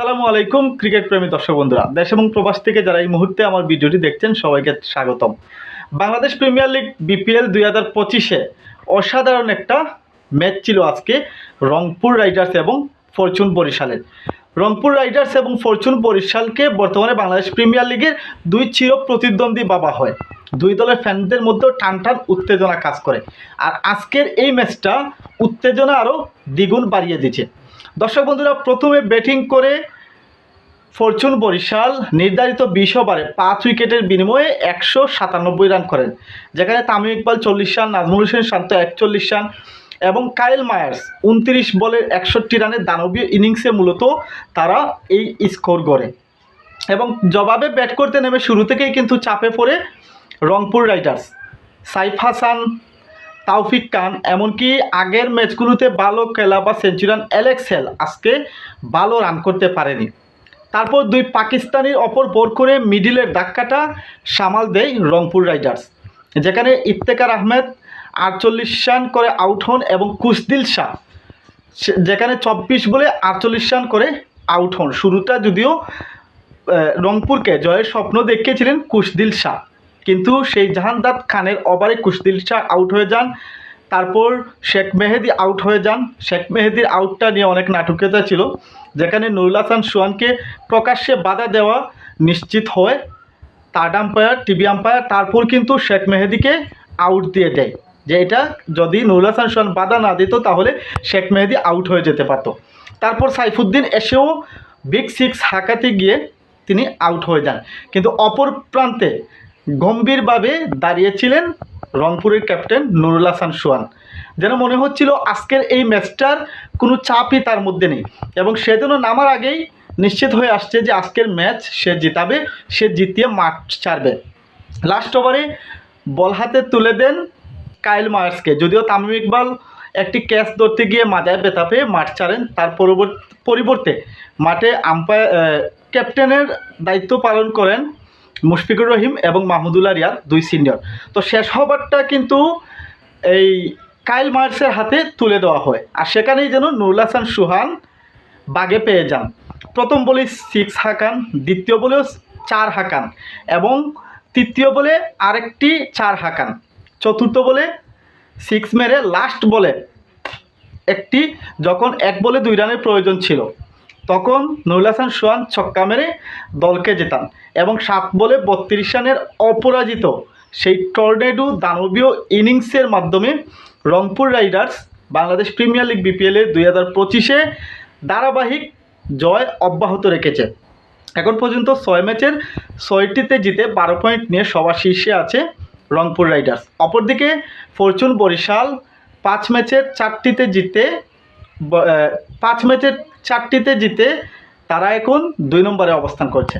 সালামু আলাইকুম, ক্রিকেট প্রেমী দর্শক বন্ধুরা। দেশ এবং প্রবাস থেকে যারা এই মুহূর্তে আমার ভিডিওটি দেখছেন, সবাইকে স্বাগতম। বাংলাদেশ প্রিমিয়ার লিগ বিপিএল দুই হাজার পঁচিশে অসাধারণ একটা ম্যাচ ছিল আজকে রংপুর রাইডার্স এবং ফরচুন বরিশালের। রংপুর রাইডার্স এবং ফরচুন বরিশালকে বর্তমানে বাংলাদেশ প্রিমিয়ার লিগের দুই চির প্রতিদ্বন্দ্বী বাবা হয়। দুই দলের ফ্যানদের মধ্যেও টান টান উত্তেজনা কাজ করে। আর আজকের এই ম্যাচটা উত্তেজনা আরও দ্বিগুণ বাড়িয়ে দিচ্ছে দর্শক বন্ধুরা, প্রথমে ব্যাটিং করে ফরচুন বরিশাল নির্ধারিত বিশ ওভারে পাঁচ উইকেটের বিনিময়ে একশো সাতানব্বই রান করেন। যেখানে তামিম ইকবাল চল্লিশ রান নাজমুল হোসেন শান্ত একচল্লিশ রান এবং কায়েল মায়ার্স উনত্রিশ বলের একষট্টি রানের দানবীয় ইনিংসে মূলত তারা এই স্কোর করে এবং জবাবে ব্যাট করতে নেমে শুরু থেকেই কিন্তু চাপে পড়ে রংপুর রাইডার্স সাইফ হাসান তাওফিক খান, এমনকি আগের ম্যাচগুলোতে ভালো খেলা বা সেঞ্চুরিয়ান অ্যালেক্স হেল আজকে ভালো রান করতে পারেনি। তারপর দুই পাকিস্তানির অপর বোর করে মিডিলের ধাক্কাটা সামাল দেয় রংপুর রাইডার্স, যেখানে ইফতেকার আহমেদ আটচল্লিশ রান করে আউট হন এবং কুশদিল শাহ যেখানে চব্বিশ বলে আটচল্লিশ রান করে আউট হন। শুরুটা যদিও রংপুরকে জয়ের স্বপ্ন দেখিয়েছিলেন কুশদিল শাহ। কিন্তু সেই জাহানদাদ খানের ওভারে কুশদিল শাহ আউট হয়ে যান। তারপর শেখ মেহেদি আউট হয়ে যান। শেখ মেহেদির আউটটা নিয়ে অনেক নাটকীয়তা ছিল। যেখানে নুরুল হাসান সোহানকে প্রকাশ্যে বাধা দেওয়া নিশ্চিত হয়। থার্ড আম্পায়ার টিভি আম্পায়ার তারপর কিন্তু শেখ মেহেদিকে আউট দিয়ে দেয়। যে এটা যদি নুরুল হাসান সোহান বাধা না দিত, তাহলে শেখ মেহেদি আউট হয়ে যেতে পারত। তারপর সাইফুদ্দিন এসেও বিগ সিক্স হাঁকাতে গিয়ে তিনি আউট হয়ে যান। কিন্তু অপর প্রান্তে গম্ভীরভাবে দাঁড়িয়েছিলেন রংপুরের ক্যাপ্টেন নুরুল হাসান সোহান। যেন মনে হচ্ছিল আজকের এই ম্যাচটার কোনো চাপই তার মধ্যে নেই। এবং সে যেন নামার আগেই নিশ্চিত হয়ে আসছে যে আজকের ম্যাচ সে জিতাবে, সে জিতিয়ে মাঠ ছাড়বে। লাস্ট ওভারে বল হাতে তুলে দেন কাইল মার্সকে যদিও তামিম ইকবাল একটি ক্যাচ ধরতে গিয়ে মাজায় ব্যথা পেয়ে মাঠ ছাড়েন, তার পরিবর্তে মাঠে আম্পায়ার ক্যাপ্টেনের দায়িত্ব পালন করেন মুশফিকুর রহিম এবং মাহমুদুল্লাহ রিয়াদ, দুই সিনিয়র। তো শেষ হবারটা কিন্তু এই কাইল মার্সের হাতে তুলে দেওয়া হয়। আর সেখানেই যেন নুরুল হাসান সুহান বাগে পেয়ে যান। প্রথম বলে সিক্স হাকান, দ্বিতীয় বলেও চার হাকান এবং তৃতীয় বলে আরেকটি চার হাকান। চতুর্থ বলে সিক্স মেরে লাস্ট বলে একটি, যখন এক বলে দুই রানের প্রয়োজন ছিল। তখন নুরুল হাসান সোহান ছক্কা মেরে দলকে জেতান এবং সাত বলে বত্রিশ রানের অপরাজিত সেই টর্নেডো দানবীয় ইনিংসের মাধ্যমে Rangpur riders Bangladesh premier league বিপিএলের দুই হাজার পঁচিশে ধারাবাহিক জয় অব্যাহত রেখেছে। এখন পর্যন্ত ছয় ম্যাচের ছয়টিতে জিতে বারো পয়েন্ট নিয়ে সবার শীর্ষে আছে রংপুর রাইডার্স। অপরদিকে ফরচুন বরিশাল পাঁচ ম্যাচের চারটিতে জিতে পাঁচ ম্যাচের চারটিতে জিতে তারা এখন দুই নম্বরে অবস্থান করছে।